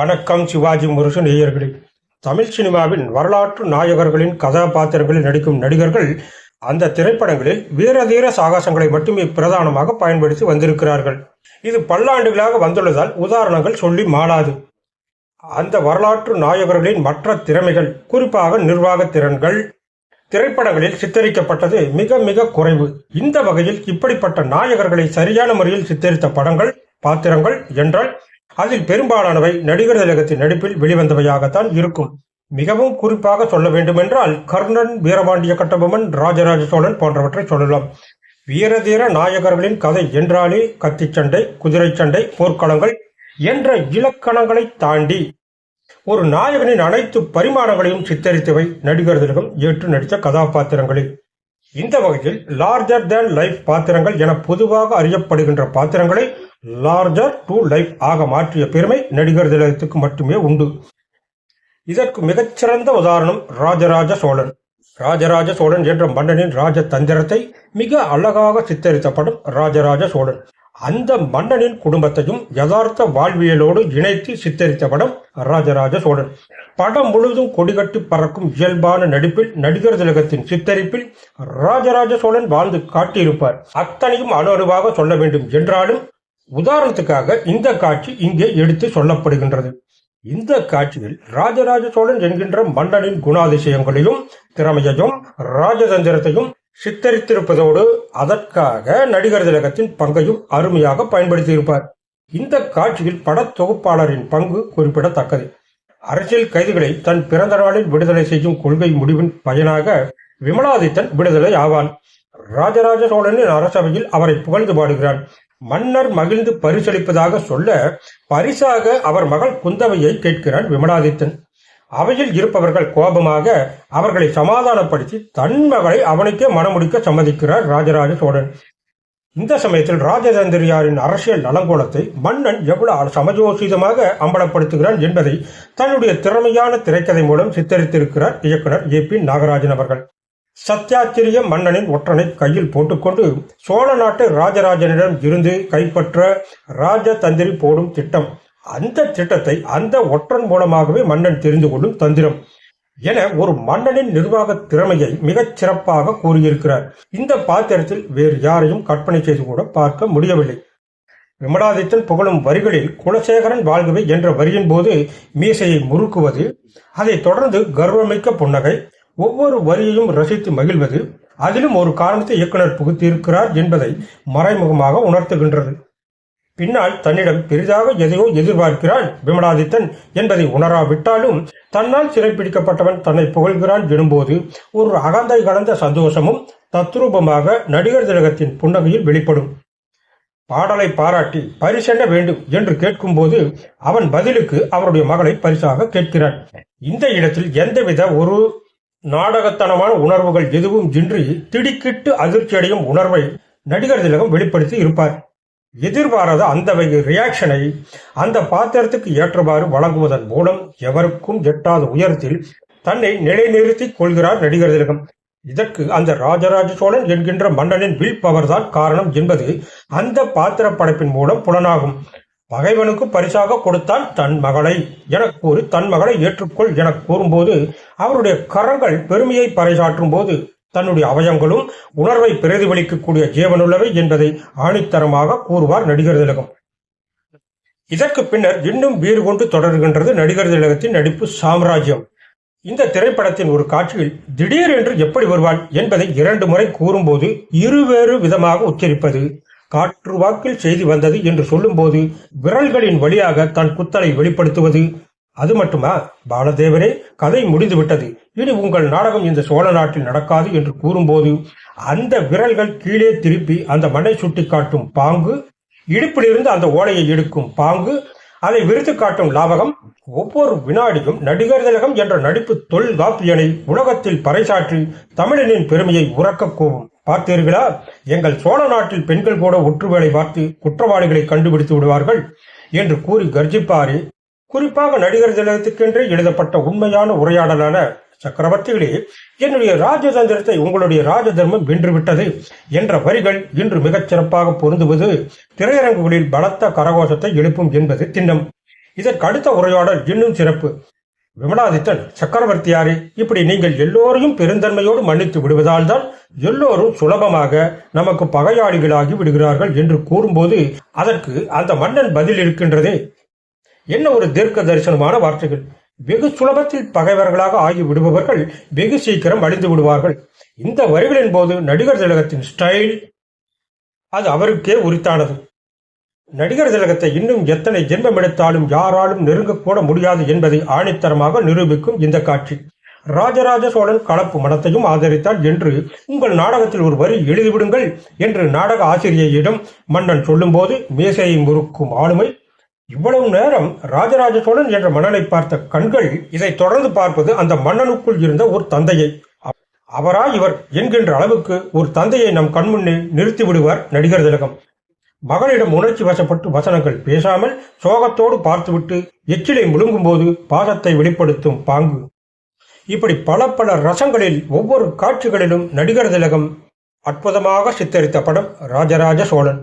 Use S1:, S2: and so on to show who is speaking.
S1: வணக்கம் சிவாஜி முருகன் நேயர்களே. தமிழ் சினிமாவின் வரலாற்று நாயகர்களின் கதாபாத்திரங்களில் நடிக்கும் நடிகர்கள் அந்த திரைப்படங்களில் வீரதீர சாகசங்களை மட்டுமே பிரதானமாக பயன்படுத்தி வந்திருக்கிறார்கள். இது பல்லாண்டுகளாக வந்துள்ளதால் உதாரணங்கள் சொல்லி மாளாது. அந்த வரலாற்று நாயகர்களின் மற்ற திறமைகள் குறிப்பாக நிர்வாக திறன்கள் திரைப்படங்களில் சித்தரிக்கப்பட்டது மிக மிக குறைவு. இந்த வகையில் இப்படிப்பட்ட நாயகர்களை சரியான முறையில் சித்தரித்த படங்கள் பாத்திரங்கள் என்றால் அதில் பெரும்பாலானவை நடிகர் திலகத்தின் நடிப்பில் வெளிவந்தவையாகத்தான் இருக்கும். மிகவும் குறிப்பாக சொல்ல வேண்டுமென்றால் கர்ணன் வீரபாண்டிய கட்டபொம்மன் ராஜராஜ சோழன் போன்றவற்றை சொல்லலாம். வீரதீர நாயகர்களின் கதை என்றாலே கத்திச்சண்டை குதிரை சண்டை போர்க்களங்கள் என்ற இலக்கணங்களை தாண்டி ஒரு நாயகனின் அனைத்து பரிமாணங்களையும் சித்தரித்தவை நடிகர் திலகம் ஏற்று நடித்த கதாபாத்திரங்களில். இந்த வகையில் லார்ஜர் தேன் லைஃப் பாத்திரங்கள் என பொதுவாக அறியப்படுகின்ற பாத்திரங்களை லார்ஜர் டு லைஃப் ஆக மாற்றிய பெருமை நடிகர் திலகத்துக்கு மட்டுமே உண்டு. இதற்கு மிகச்சிறந்த உதாரணம் ராஜராஜ சோழன். ராஜராஜ சோழன் என்ற மன்னனின் ராஜ தந்திரத்தை மிக அழகாக சித்தரித்த படம் ராஜராஜ சோழன். அந்த மன்னனின் குடும்பத்தையும் யதார்த்த வாழ்வியலோடு இணைத்து சித்தரித்த படம் ராஜராஜ சோழன். படம் முழுவதும் கொடிகட்டி பறக்கும் இயல்பான நடிப்பில் நடிகர் திலகத்தின் சித்தரிப்பில் ராஜராஜ சோழன் வாழ்ந்து காட்டியிருப்பார். அத்தனையும் அணு அணுவாக சொல்ல வேண்டும் என்றாலும் உதாரணத்துக்காக இந்த காட்சி இங்கே எடுத்து சொல்லப்படுகின்றது. இந்த காட்சியில் ராஜராஜ சோழன் என்கின்ற மன்னனின் குணாதிசயங்களையும் திறமையையும் ராஜதந்திரத்தையும் சித்தரித்திருப்பதோடு அதற்காக நடிகர் திலகத்தின் பங்கையும் அருமையாக பயன்படுத்தியிருப்பார். இந்த காட்சியில் பட தொகுப்பாளரின் பங்கு குறிப்பிடத்தக்கது. அரசியல் கைதிகளை தன் பிறந்த நாளில் விடுதலை செய்யும் கொள்கை முடிவின் பயனாக விமலாதித்தன் விடுதலை ஆவான். ராஜராஜ சோழனின் அரசவையில் அவரை புகழ்ந்து பாடுகிறான். மன்னர் மகிழ்ந்து பரிசளிப்பதாக சொல்ல பரிசாக அவர் மகள் குந்தவையை கேட்கிறான் விமலாதித்தன். அவையில் இருப்பவர்கள் கோபமாக அவர்களை சமாதானப்படுத்தி தன் மகளை அவனுக்கே மணமுடிக்க சம்மதிக்கிறார் ராஜராஜ சோழன். இந்த சமயத்தில் ராஜதந்திரியாரின் அரசியல் நலங்கோலத்தை மன்னன் எவ்வளவு சமஜோசிதமாக அம்பலப்படுத்துகிறான் என்பதை தன்னுடைய திறமையான திரைக்கதை மூலம் சித்தரித்திருக்கிறார் இயக்குனர் ஏ பி நாகராஜன் அவர்கள். சத்யாச்சிரிய மன்னனின் ஒற்றனை கையில் போட்டுக்கொண்டு சோழ நாட்டு ராஜராஜனிடம் இருந்து கைப்பற்ற ராஜதந்திரி போடும் திட்டம். அந்த திட்டத்தை அந்த ஒற்றன் மூலமாகவே மன்னன் தெரிந்து கொள்ளும் தந்திரம் என ஒரு மன்னனின் நிர்வாக திறமையை மிகச் சிறப்பாக கூறியிருக்கிறார். இந்த பாத்திரத்தில் வேறு யாரையும் கற்பனை செய்து கூட பார்க்க முடியவில்லை. விமலாதித்தன் புகழும் வரிகளில் குலசேகரன் வாழ்கவே என்ற வரியின் போது மீசையை முறுக்குவது அதைத் தொடர்ந்து கர்வமிக்க புன்னகை ஒவ்வொரு வரியையும் ரசித்து மகிழ்வது அதிலும் ஒரு காரணத்தை இயக்குனர் புகுத்தியிருக்கிறார் என்பதை மறைமுகமாக உணர்த்துகின்றது. பின்னால் தன்னிடம் பெரிதாக எதையோ எதிர்பார்க்கிறான் விமலாதித்தன் என்பதை உணராவிட்டாலும் தன்னால் சிறைப்பிடிக்கப்பட்டவன் தன்னை புகழ்கிறான் எனும்போது ஒரு அகந்தை கலந்த சந்தோஷமும் தத்ரூபமாக நடிகர் திலகத்தின் புன்னகையில் வெளிப்படும். பாடலை பாராட்டி பரிசென்ன வேண்டும் என்று கேட்கும்போது அவன் பதிலுக்கு அவருடைய மகளை பரிசாக கேட்கிறான். இந்த இடத்தில் எந்தவித ஒரு நாடகத்தனமான உணர்வுகள் எதுவும் இன்றி திடுக்கிட்டு அதிர்ச்சியடையும் உணர்வை நடிகர் திலகம் வெளிப்படுத்தி இருப்பார். எதிர்பாராத அந்த வகை ரியாக்ஷனை அந்த பாத்திரத்துக்கு ஏற்றவாறு வழங்குவதன் மூலம் எவருக்கும் எட்டாத உயரத்தில் தன்னை நிலைநிறுத்திக் கொள்கிறார் நடிகர் திலகம். இதற்கு அந்த ராஜராஜ சோழன் என்கின்ற மன்னனின் வில் பவர் தான் காரணம் என்பது அந்த பாத்திர படைப்பின் மூலம் புலனாகும். பகைவனுக்கு பரிசாக கொடுத்தான் தன் மகளை. என கூறி தன் மகளை ஏற்றுக்கொள் என கூறும்போது அவருடைய கரங்கள் பெருமையை பறைசாற்றும் போது தன்னுடைய அவயங்களும் உணர்வை பிரதிபலிக்கக்கூடிய ஜீவனுள்ளவை என்பதை ஆணித்தரமாக கூறுவார் நடிகர் திலகம். இதற்கு பின்னர் இன்னும் வீறு கொண்டு தொடர்கின்றது நடிகர் திலகத்தின் நடிப்பு சாம்ராஜ்யம். இந்த திரைப்படத்தின் ஒரு காட்சியில் திடீரென்று எப்படி வருவான் என்பதை இரண்டு முறை கூறும்போது இருவேறு விதமாக உச்சரிப்பது காற்று வாக்கில் செய்தி வந்தது என்று சொல்லும்போது விரல்களின் வழியாக தன் குத்தலை வெளிப்படுத்துவது. அது மட்டுமா? பாலதேவரே கதை முடிந்துவிட்டது. இனி உங்கள் நாடகம் இந்த சோழ நாட்டில் நடக்காது என்று கூறும்போது அந்த விரல்கள் கீழே திருப்பி அந்த மண்ணை சுட்டி காட்டும் பாங்கு இடுப்பிலிருந்து அந்த ஓலையை எடுக்கும் பாங்கு அதை விரித்து காட்டும் லாபகம் ஒவ்வொரு வினாடியும் நடிகர் திலகம் என்ற நடிப்பு தொல்காப்பியனை உலகத்தில் பறைசாற்றி தமிழனின் பெருமையை உறக்க கூவும். பார்த்தீர்களா? எங்கள் சோழ நாட்டில் பெண்கள் கூட ஒற்றுவேளை பார்த்து குற்றவாளிகளை கண்டுபிடித்து விடுவார்கள் என்று கூறி கர்ஜிப்பாரே குறிப்பாக நடிகர் திலகத்துக்கென்றே எழுதப்பட்ட உண்மையான உரையாடலான சக்கரவர்த்திகளே என்னுடைய ராஜதந்திரத்தை உங்களுடைய ராஜதர்மம் வென்றுவிட்டது என்ற வரிகள் இன்று மிகச் சிறப்பாக பொருந்துவது திரையரங்குகளில் பலத்த கரகோஷத்தை எழுப்பும் என்பது திண்ணம். இதற்கு அடுத்த உரையாடல் இன்னும் சிறப்பு. விமலாதித்தன் சக்கரவர்த்தியாரே இப்படி நீங்கள் எல்லோரையும் பெருந்தன்மையோடு மன்னித்து விடுவதால் தான் எல்லோரும் சுலபமாக நமக்கு பகையாளிகளாகி விடுகிறார்கள் என்று கூறும்போது அதற்கு அந்த மன்னன் பதில் இருக்கின்றதே. என்ன ஒரு தீர்க்க தரிசனமான வார்த்தைகள். வெகு சுலபத்தில் பகைவர்களாக ஆகி விடுபவர்கள் வெகு சீக்கிரம் அழிந்து விடுவார்கள். இந்த வரிகளின் போது நடிகர் திலகத்தின் ஸ்டைல் அது அவருக்கே உரித்தானது. நடிகர் திலகத்தை இன்னும் எத்தனை ஜென்மம் எடுத்தாலும் யாராலும் நெருங்கக்கூட முடியாது என்பதை ஆணித்தரமாக நிரூபிக்கும் இந்த காட்சி. ராஜராஜ சோழன் கலப்பு மனத்தையும் ஆதரித்தார் என்று உங்கள் நாடகத்தில் ஒரு வரி எழுதிவிடுங்கள் என்று நாடக ஆசிரியையிடம் மன்னன் சொல்லும்போது மேசையை முறுக்கும் ஆளுமை. இவ்வளவு நேரம் ராஜராஜ சோழன் என்ற மன்னனை பார்த்த கண்கள் இதை தொடர்ந்து பார்ப்பது அந்த மன்னனுக்குள் இருந்த ஒரு தந்தையை. அவரா இவர் என்கின்ற அளவுக்கு ஒரு தந்தையை நம் கண்முன்னே நிறுத்திவிடுவார் நடிகர் திலகம். மகளிடம் உணர்ச்சி வசப்பட்டு வசனங்கள் பேசாமல் சோகத்தோடு பார்த்துவிட்டு எச்சிலை முழுங்கும்போது பாசத்தை வெளிப்படுத்தும் பாங்கு. இப்படி பல பல ரசங்களில் ஒவ்வொரு காட்சிகளிலும் நடிகர் திலகம் அற்புதமாக சித்தரித்த படம் ராஜராஜ சோழன்.